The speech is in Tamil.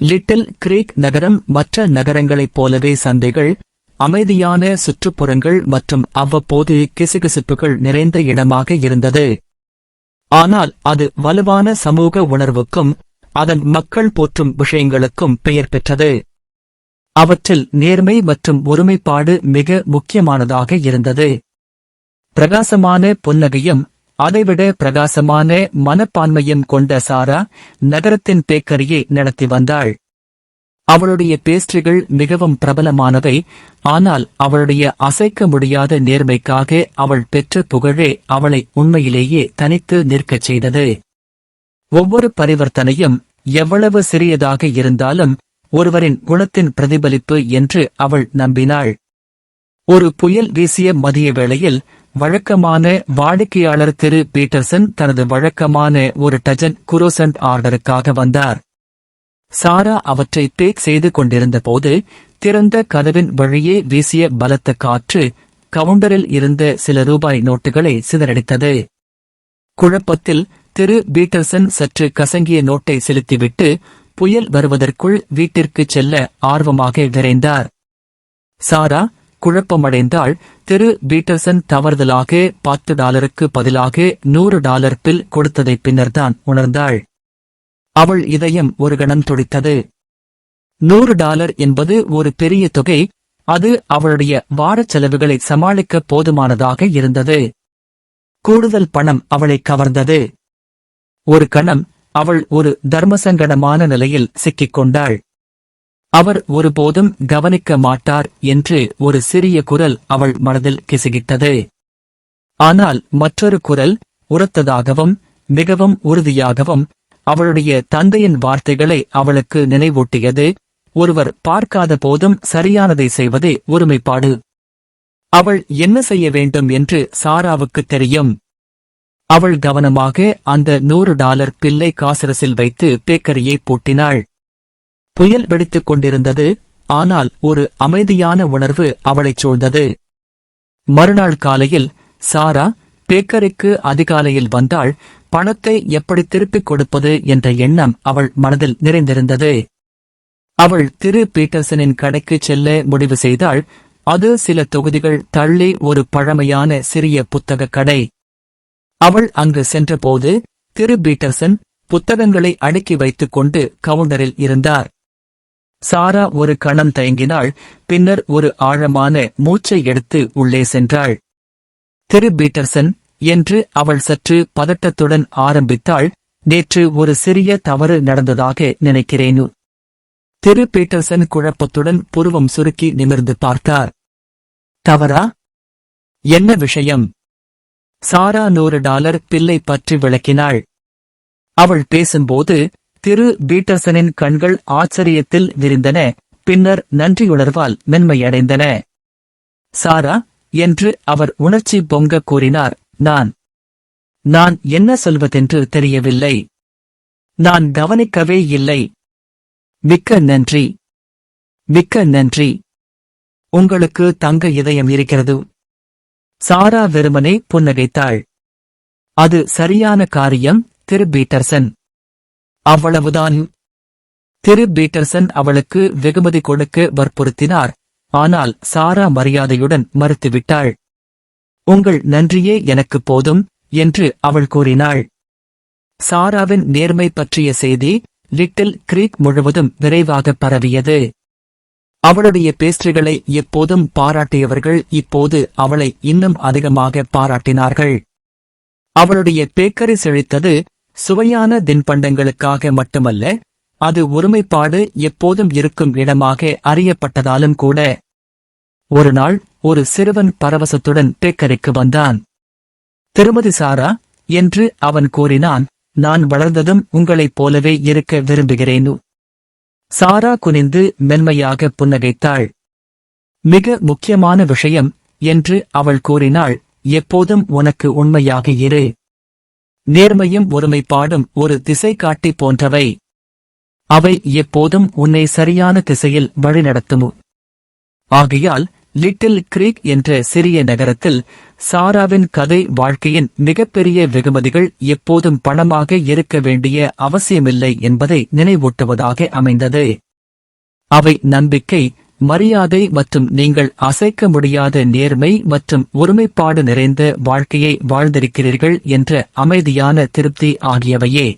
லிட்டில் கிரீக் நகரம் மற்ற நகரங்களைப் போலவே சந்தைகள் அமைதியான சுற்றுப்புறங்கள் மற்றும் அவ்வப்போது கிசுகிசுப்புகள் நிறைந்த இடமாக இருந்தது. ஆனால் அது வலுவான சமூக உணர்வுக்கும் அதன் மக்கள் போற்றும் விஷயங்களுக்கும் பெயர் பெற்றது. அவற்றில் நேர்மை மற்றும் ஒருமைப்பாடு மிக முக்கியமானதாக இருந்தது. பிரகாசமான புன்னகையும் அதைவிட பிரகாசமான மனப்பான்மையும் கொண்ட சாரா நகரத்தின் பேக்கரியை நடத்தி வந்தாள். அவளுடைய பேஸ்ட்ரிகள் மிகவும் பிரபலமானவை ஆனால் அவளுடைய அசைக்க முடியாத நேர்மைக்காக அவள் பெற்ற புகழே அவளை உண்மையிலேயே தனித்து நிற்கச் செய்தது. ஒவ்வொரு பரிவர்த்தனையும் எவ்வளவு சிறியதாக இருந்தாலும் ஒருவரின் குணத்தின் பிரதிபலிப்பு என்று அவள் நம்பினாள். ஒரு புயல் வீசிய மதிய வேளையில் வழக்கமான வாடிக்கையாளர் திரு பீட்டர்சன் தனது வழக்கமான ஒரு டஜன் குரோசன்ட் ஆர்டருக்காக வந்தார். சாரா அவற்றை பேக் செய்து கொண்டிருந்த போது திறந்த கதவின் வழியே வீசிய பலத்த காற்று கவுண்டரில் இருந்த சில ரூபாய் நோட்டுகளை சிதறடித்தது. குழப்பத்தில் திரு பீட்டர்சன் சற்று கசங்கிய நோட்டை செலுத்திவிட்டு புயல் வருவதற்குள் வீட்டிற்குச் செல்ல ஆர்வமாக விரைந்தார். சாரா குழப்பமடைந்தால் திரு பீட்டர்சன் தவறுதலாக பத்து டாலருக்கு பதிலாக நூறு டாலர் பில் கொடுத்ததை பின்னர்தான் உணர்ந்தாள். அவள் இதயம் ஒரு கணம் துடித்தது. நூறு டாலர் என்பது ஒரு பெரிய தொகை அது அவளுடைய வாரச் செலவுகளை சமாளிக்க போதுமானதாக இருந்தது. கூடுதல் பணம் அவளை கவர்ந்தது. ஒரு கணம் அவள் ஒரு தர்மசங்கடமான நிலையில் சிக்கிக் கொண்டாள் அவர் ஒருபோதும் கவனிக்க மாட்டார் என்று ஒரு சிறிய குரல் அவள் மனதில் கிசுகிட்டது. ஆனால் மற்றொரு குரல் உரத்ததாகவும் மிகவும் உறுதியாகவும் அவளுடைய தந்தையின் வார்த்தைகளை அவளுக்கு நினைவூட்டியது. ஒருவர் பார்க்காத போதும் சரியானதை செய்வதே ஒருமைப்பாடு. அவள் என்ன செய்ய வேண்டும் என்று சாராவுக்கு தெரியும். அவள் கவனமாக அந்த நூறு டாலர் பில்லை காசரசில் வைத்து பேக்கரியை பூட்டினாள். புயல் வெடித்துக் கொண்டிருந்தது. ஆனால் ஒரு அமைதியான உணர்வு அவளைச் சூழ்ந்தது. மறுநாள் காலையில் சாரா பேக்கரிக்கு அதிகாலையில் வந்தாள். பணத்தை எப்படி திருப்பிக் கொடுப்பது என்ற எண்ணம் அவள் மனதில் நிறைந்திருந்தது. அவள் திரு பீட்டர்சனின் கடைக்கு செல்ல முடிவு செய்தாள். அது சில தொகுதிகள் தள்ளி ஒரு பழமையான சிறிய புத்தகக் கடை. அவள் அங்கு சென்றபோது திரு பீட்டர்சன் புத்தகங்களை அடுக்கி வைத்துக் கொண்டு கவுண்டரில் இருந்தார். சாரா ஒரு கணம் தயங்கினாள் பின்னர் ஒரு ஆழமான மூச்சை எடுத்து உள்ளே சென்றாள். திரு பீட்டர்சன் என்று அவள் சற்று பதட்டத்துடன் ஆரம்பித்தாள். நேற்று ஒரு சிறிய தவறு நடந்ததாக நினைக்கிறேன். திரு பீட்டர்சன் குழப்பத்துடன் புருவம் சுருக்கி நிமிர்ந்து பார்த்தார். தவறா? என்ன விஷயம்? சாரா நூறு டாலர் பில்லை பற்றி விளக்கினாள். அவள் பேசும்போது திரு பீட்டர்சனின் கண்கள் ஆச்சரியத்தில் விரிந்தன பின்னர் நன்றியுணர்வால் மென்மையடைந்தன. சாரா என்று அவர் உணர்ச்சி பொங்க கூறினார் நான் நான் என்ன சொல்வதென்று தெரியவில்லை. நான் கவனிக்கவே இல்லை. மிக்க நன்றி. மிக்க நன்றி. உங்களுக்கு தங்க இதயம் இருக்கிறது. சாரா வெறுமனே புன்னகைத்தாள். அது சரியான காரியம் திரு பீட்டர்சன். அவ்வளவுதான். திரு பீட்டர்சன் அவளுக்கு வெகுமதி கொடுக்க வற்புறுத்தினார். ஆனால் சாரா மரியாதையுடன் மறுத்துவிட்டாள். உங்கள் நன்றியே எனக்கு போதும் என்று அவள் கூறினாள். சாராவின் நேர்மை பற்றிய செய்தி லிட்டில் கிரீக் முழுவதும் விரைவாக பரவியது. அவளுடைய பேஸ்ட்ரிகளை எப்போதும் பாராட்டியவர்கள் இப்போது அவளை இன்னும் அதிகமாக பாராட்டினார்கள். அவளுடைய பேக்கரி செழித்தது சுவையான தின்பண்டங்களுக்காக மட்டுமல்ல அது ஒருமைப்பாடு எப்போதும் இருக்கும் இடமாக அறியப்பட்டதாலும் கூட. ஒரு நாள் ஒரு சிறுவன் பரவசத்துடன் பேக்கரிக்கு வந்தான். திருமதி சாரா என்று அவன் கூறினான் நான் வளர்ந்ததும் உங்களைப் போலவே இருக்க விரும்புகிறேனு. சாரா குனிந்து மென்மையாக புன்னகைத்தாள். மிக முக்கியமான விஷயம் என்று அவள் கூறினாள் எப்போதும் உனக்கு உண்மையாக இரு. நேர்மையும் ஒருமைப்பாடும் ஒரு திசை காட்டி போன்றவை. அவை எப்போதும் உன்னை சரியான திசையில் வழிநடத்தும். ஆகையால் லிட்டில் கிரீக் என்ற சிறிய நகரத்தில் சாராவின் கதை வாழ்க்கையின் மிகப்பெரிய வெகுமதிகள் எப்போதும் பணமாக இருக்க வேண்டிய அவசியமில்லை என்பதை நினைவூட்டுவதாக அமைந்தது. அவை நம்பிக்கை மரியாதை மற்றும் நீங்கள் அசைக்க முடியாத நேர்மை மற்றும் ஒருமைப்பாடு நிறைந்த வாழ்க்கையை வாழ்ந்திருக்கிறீர்கள் என்ற அமைதியான திருப்தி ஆகியவையே.